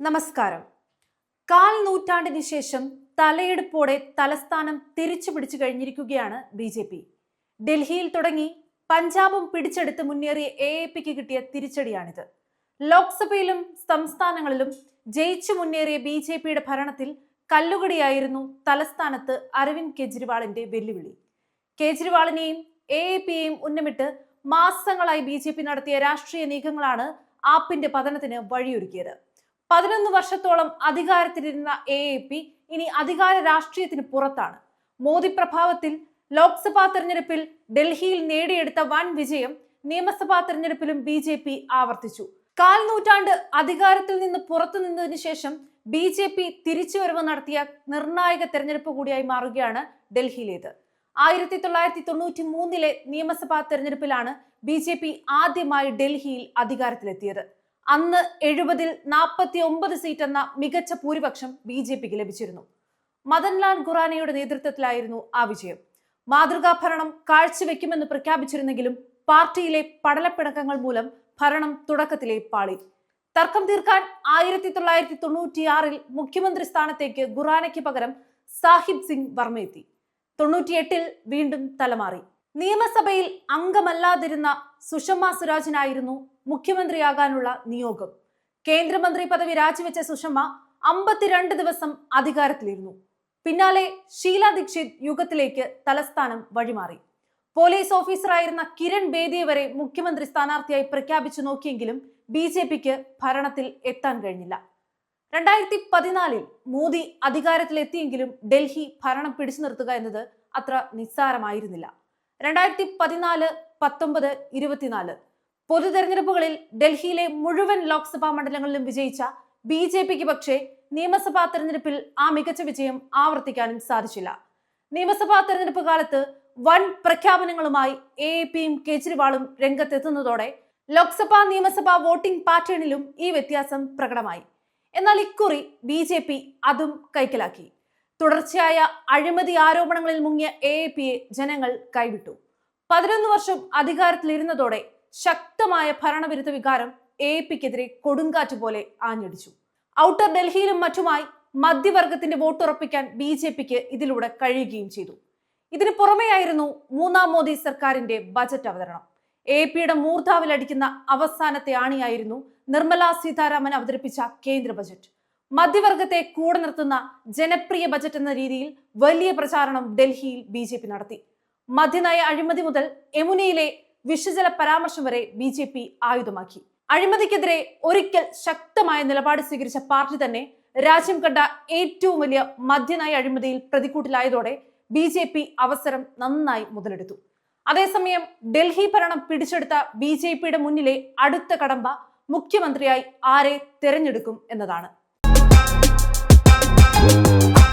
നമസ്കാരം. കാൽ നൂറ്റാണ്ടിന് ശേഷം തലയെടുപ്പോടെ തലസ്ഥാനം തിരിച്ചു പിടിച്ചു കഴിഞ്ഞിരിക്കുകയാണ് ബി ജെ പി. ഡൽഹിയിൽ തുടങ്ങി പഞ്ചാബും പിടിച്ചെടുത്ത് മുന്നേറിയ എ എ പിക്ക് കിട്ടിയ തിരിച്ചടിയാണിത്. ലോക്സഭയിലും സംസ്ഥാനങ്ങളിലും ജയിച്ചു മുന്നേറിയ ബി ജെ പിയുടെ ഭരണത്തിൽ കല്ലുകടിയായിരുന്നു തലസ്ഥാനത്ത് അരവിന്ദ് കെജ്രിവാളിന്റെ വെല്ലുവിളി. കേജ്രിവാളിനെയും എ എ പിയെയും ഉന്നമിട്ട് മാസങ്ങളായി ബി നടത്തിയ രാഷ്ട്രീയ നീക്കങ്ങളാണ് ആപ്പിന്റെ പതനത്തിന് വഴിയൊരുക്കിയത്. പതിനൊന്ന് വർഷത്തോളം അധികാരത്തിലിരുന്ന എ എ പി ഇനി അധികാര രാഷ്ട്രീയത്തിന് പുറത്താണ്. മോദി പ്രഭാവത്തിൽ ലോക്സഭാ തെരഞ്ഞെടുപ്പിൽ ഡൽഹിയിൽ നേടിയെടുത്ത വൻ വിജയം നിയമസഭാ തെരഞ്ഞെടുപ്പിലും ബി ജെ പി ആവർത്തിച്ചു. കാൽ നൂറ്റാണ്ട് അധികാരത്തിൽ നിന്ന് പുറത്തു നിന്നതിന് ശേഷം ബി ജെ പി തിരിച്ചുവരവ് നടത്തിയ നിർണായക തെരഞ്ഞെടുപ്പ് കൂടിയായി മാറുകയാണ് ഡൽഹിയിലേത്. ആയിരത്തി തൊള്ളായിരത്തി തൊണ്ണൂറ്റി മൂന്നിലെ നിയമസഭാ തെരഞ്ഞെടുപ്പിലാണ് ബി ജെ പി ആദ്യമായി ഡൽഹിയിൽ അധികാരത്തിലെത്തിയത്. അന്ന് എഴുപതിൽ നാൽപ്പത്തി ഒമ്പത് സീറ്റ് എന്ന മികച്ച ഭൂരിപക്ഷം ബി ജെ പിക്ക് ലഭിച്ചിരുന്നു. മദൻലാൽ ഖുറാനയുടെ നേതൃത്വത്തിലായിരുന്നു ആ വിജയം. മാതൃകാ ഭരണം കാഴ്ചവെക്കുമെന്ന് പ്രഖ്യാപിച്ചിരുന്നെങ്കിലും പാർട്ടിയിലെ പടലപ്പിണക്കങ്ങൾ മൂലം ഭരണം തുടക്കത്തിലെ പാളി. തർക്കം തീർക്കാൻ ആയിരത്തി തൊള്ളായിരത്തി തൊണ്ണൂറ്റിയാറിൽ മുഖ്യമന്ത്രി സ്ഥാനത്തേക്ക് ഖുറാനയ്ക്ക് പകരം സാഹിബ് സിംഗ് വർമ്മ എത്തി തൊണ്ണൂറ്റിയെട്ടിൽ വീണ്ടും തലമാറി. നിയമസഭയിൽ അംഗമല്ലാതിരുന്ന സുഷമ സ്വരാജിനായിരുന്നു മുഖ്യമന്ത്രിയാകാനുള്ള നിയോഗം. കേന്ദ്രമന്ത്രി പദവി രാജിവെച്ച സുഷമ അമ്പത്തിരണ്ട് ദിവസം അധികാരത്തിലിരുന്നു. പിന്നാലെ ഷീല ദീക്ഷിത് യുഗത്തിലേക്ക് തലസ്ഥാനം വഴിമാറി. പോലീസ് ഓഫീസറായിരുന്ന കിരൺ ബേദിയെ വരെ മുഖ്യമന്ത്രി സ്ഥാനാർത്ഥിയായി പ്രഖ്യാപിച്ചു നോക്കിയെങ്കിലും ബി ജെ പിക്ക് ഭരണത്തിൽ എത്താൻ കഴിഞ്ഞില്ല. രണ്ടായിരത്തി പതിനാലിൽ മോദി അധികാരത്തിലെത്തിയെങ്കിലും ഡൽഹി ഭരണം പിടിച്ചു നിർത്തുക എന്നത് അത്ര നിസ്സാരമായിരുന്നില്ല. രണ്ടായിരത്തി പതിനാല് പത്തൊമ്പത് ഇരുപത്തിനാല്. പൊതു തെരഞ്ഞെടുപ്പുകളിൽ ഡൽഹിയിലെ മുഴുവൻ ലോക്സഭാ മണ്ഡലങ്ങളിലും വിജയിച്ച ബി ജെ പിക്ക് പക്ഷേ നിയമസഭാ തെരഞ്ഞെടുപ്പിൽ ആ മികച്ച വിജയം ആവർത്തിക്കാനും സാധിച്ചില്ല. നിയമസഭാ തെരഞ്ഞെടുപ്പ് കാലത്ത് വൻ പ്രഖ്യാപനങ്ങളുമായി എ പിയും കേജ്രിവാളും രംഗത്തെത്തുന്നതോടെ ലോക്സഭാ നിയമസഭാ വോട്ടിംഗ് പാറ്റേണിലും ഈ വ്യത്യാസം പ്രകടമായി. എന്നാൽ ഇക്കുറി ബി ജെ പി അതും കൈക്കലാക്കി. തുടർച്ചയായ അഴിമതി ആരോപണങ്ങളിൽ മുങ്ങിയ എ എ പിയെ ജനങ്ങൾ കൈവിട്ടു. പതിനൊന്ന് വർഷം അധികാരത്തിലിരുന്നതോടെ ശക്തമായ ഭരണവിരുദ്ധ വികാരം എ പിക്കെതിരെ കൊടുങ്കാറ്റ് പോലെ ആഞ്ഞടിച്ചു. ഔട്ടർ ഡൽഹിയിലും മറ്റുമായി മധ്യവർഗത്തിന്റെ വോട്ടുറപ്പിക്കാൻ ബി ജെ പിക്ക് ഇതിലൂടെ കഴിയുകയും ചെയ്തു. ഇതിന് പുറമെയായിരുന്നു മൂന്നാം മോദി സർക്കാരിന്റെ ബജറ്റ് അവതരണം. എ പിയുടെ മൂർധാവിലടിക്കുന്ന അവസാനത്തെ ആണിയായിരുന്നു നിർമ്മല സീതാരാമൻ അവതരിപ്പിച്ച കേന്ദ്ര ബജറ്റ്. മധ്യവർഗത്തെ കൂടെ നിർത്തുന്ന ജനപ്രിയ ബജറ്റ് എന്ന രീതിയിൽ വലിയ പ്രചാരണം ഡൽഹിയിൽ ബി ജെ പി നടത്തി. മദ്യനയ അഴിമതി മുതൽ യമുനയിലെ വിഷജല പരാമർശം വരെ ബി ജെ പി ആയുധമാക്കി. അഴിമതിക്കെതിരെ ഒരിക്കൽ ശക്തമായ നിലപാട് സ്വീകരിച്ച പാർട്ടി തന്നെ രാജ്യം കണ്ട ഏറ്റവും വലിയ മദ്യനയ അഴിമതിയിൽ പ്രതിക്കൂട്ടിലായതോടെ ബി ജെ പി അവസരം നന്നായി മുതലെടുത്തു. അതേസമയം ഡൽഹി ഭരണം പിടിച്ചെടുത്ത ബി ജെ പിയുടെ മുന്നിലെ അടുത്ത കടമ്പ മുഖ്യമന്ത്രിയായി ആരെ തിരഞ്ഞെടുക്കും എന്നതാണ്. Música